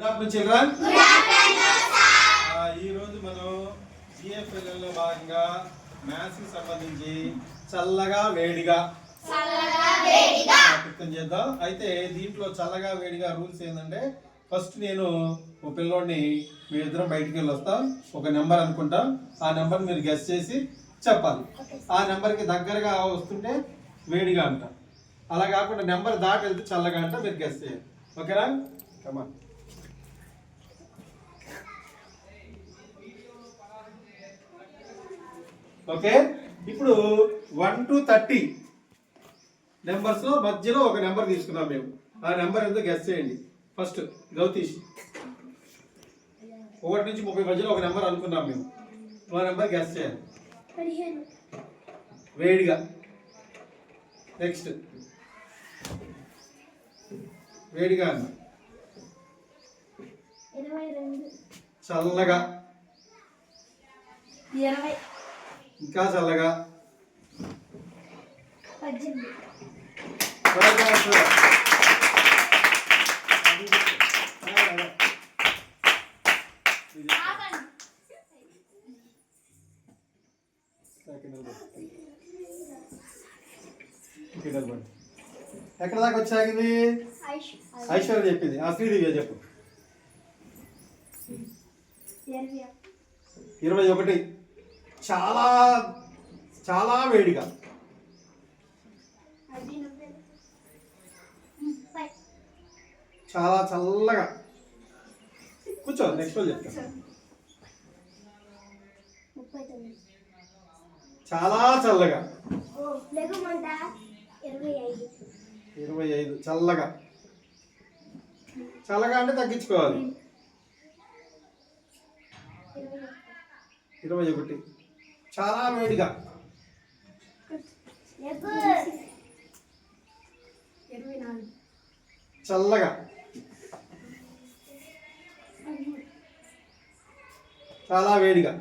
Good afternoon children ఈ రోజు మనం జిఎఫ్ఎల్లో భాగంగా మ్యాథ్స్కి సంబంధించి చల్లగా వేడిగా వ్యక్తం చేద్దాం. అయితే దీంట్లో చల్లగా వేడిగా రూల్స్ ఏంటంటే ఫస్ట్ నేను ఒక పిల్లోడిని మీ ఇద్దరం బయటికి వెళ్ళి వస్తాం ఒక నెంబర్ అనుకుంటాం. ఆ నెంబర్ మీరు గెస్ చేసి చెప్పాలి. ఆ నెంబర్కి దగ్గరగా వస్తుంటే వేడిగా అంటాం. అలా కాకుండా నెంబర్ దాటి వెళ్తే చల్లగా అంట మీరు గెస్ చేయాలి. ఓకేనా? కమా ఓకే? ఇప్పుడు వన్ టు థర్టీ నెంబర్స్లో మధ్యలో ఒక నెంబర్ తీసుకున్నాం మేము. ఆ నెంబర్ ఎంతో గెస్ చేయండి? ఫస్ట్ గౌతీష్. ఒకటి నుంచి ముప్పై మధ్యలో ఒక నెంబర్ అనుకున్నాం మేము. ఆ నెంబర్ గెస్ చేయాలి. వేడిగా. నెక్స్ట్ వేడిగా అన్న. చల్లగా. ఇరవై. ఇంకా చల్లగా. ఎక్కడ దాకా వచ్చాగింది ఐశ్వర్య చెప్పింది. ఆ శ్రీదేవి చెప్పు. ఇరవై ఒకటి. చాలా చాలా వేడిగా. చాలా చల్లగా. కూర్చో నెక్స్ట్ వాళ్ళు చెప్తా. ముప్పై తొమ్మిది. చాలా చల్లగా. ఇరవై ఐదు. చల్లగా. చల్లగా అంటే తగ్గించుకోవాలి. ఇరవై ఒకటి. చాలా వేడిగా. చల్లగా. చాలా వేడిగా.